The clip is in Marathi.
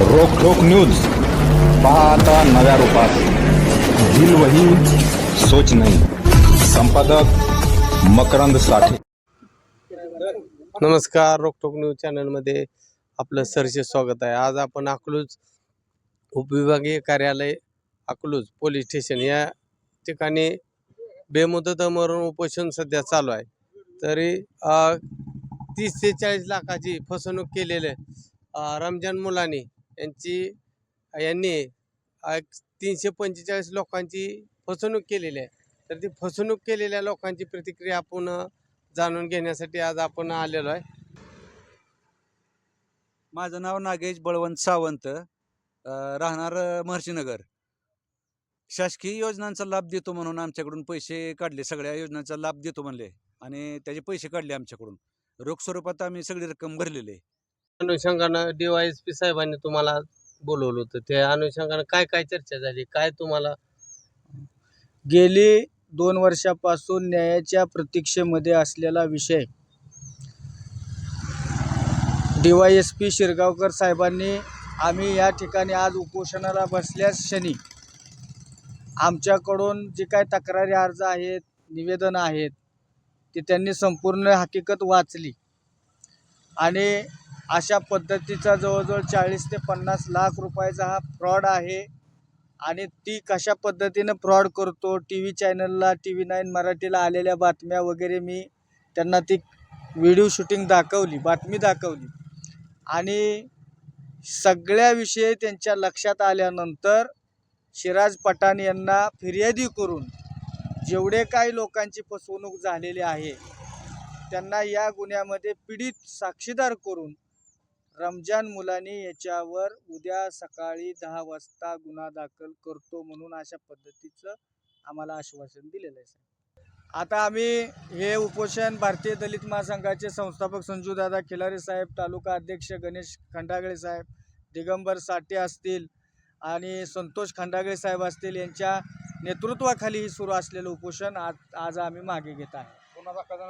रोखोक न्यूज. पहा आता नव्या रूपात. दिल वही सोच नाही. संपादक मकरंद साठे. नमस्कार रोकटोक न्यूज चॅनलमध्ये आपलं सरचे स्वागत आहे. आज आपण अकलूज उपविभागीय कार्यालय अकलूज पोलीस स्टेशन या ठिकाणी बेमुदत मरण उपोषण सध्या चालू आहे. तरी तीस ते चाळीस लाखाची फसवणूक केलेले रमजान मुलांनी यांची यांनी तीनशे पंचेचाळीस लोकांची फसवणूक केलेली आहे. तर ती फसवणूक केलेल्या लोकांची प्रतिक्रिया आपण जाणून घेण्यासाठी आज आपण आलेलो आहे. माझं नाव नागेश बळवंत सावंत राहणार महर्षीनगर. शासकीय योजनांचा लाभ देतो म्हणून आमच्याकडून पैसे काढले सगळ्या योजनांचा लाभ देतो म्हणले आणि त्याचे पैसे काढले आमच्याकडून. रोख स्वरूपात आम्ही सगळी रक्कम भरलेली आहे. अनुषंगानं डीवायएसपी साहेबांनी तुम्हाला बोलवलं होतं. त्या अनुषंगानं काय काय चर्चा झाली? काय तुम्हाला? गेली दोन वर्षापासून न्यायाच्या प्रतीक्षेमध्ये असलेला विषय D Y S P Shirgaonkar साहेबांनी आम्ही या ठिकाणी आज उपोषणाला बसल्यास क्षणी आमच्याकडून जे काय तक्रारी अर्ज आहेत निवेदनं आहेत ते त्यांनी संपूर्ण हकीकत वाचली. आणि अशा पद्धतीचा जवळजवळ चाळीस ते पन्नास लाख रुपयाचा हा फ्रॉड आहे. आणि ती कशा पद्धतीनं फ्रॉड करतो टी व्ही चॅनलला टी व्ही नाईन मराठीला आलेल्या बातम्या वगैरे मी त्यांना ती व्हिडिओ शूटिंग दाखवली बातमी दाखवली. आणि सगळ्याविषयी त्यांच्या लक्षात आल्यानंतर शिराज पठाण यांना फिर्यादी करून जेवढे काही लोकांची फसवणूक झालेली आहे त्यांना या गुन्ह्यामध्ये पीडित साक्षीदार करून रमजान मुलाने याच्यावर उद्या सकाळी दहा वाजता गुन्हा दाखल करतो म्हणून अशा पद्धतीचं आम्हाला आश्वासन दिलेलं आहे साहेब. आता आम्ही हे उपोषण भारतीय दलित महासंघाचे संस्थापक संजूदादा खिलारे साहेब तालुका अध्यक्ष गणेश खंडागळे साहेब दिगंबर साठे असतील आणि संतोष खंडागळे साहेब असतील यांच्या नेतृत्वाखाली सुरू असलेलं उपोषण आज आज आम्ही मागे घेत आहे.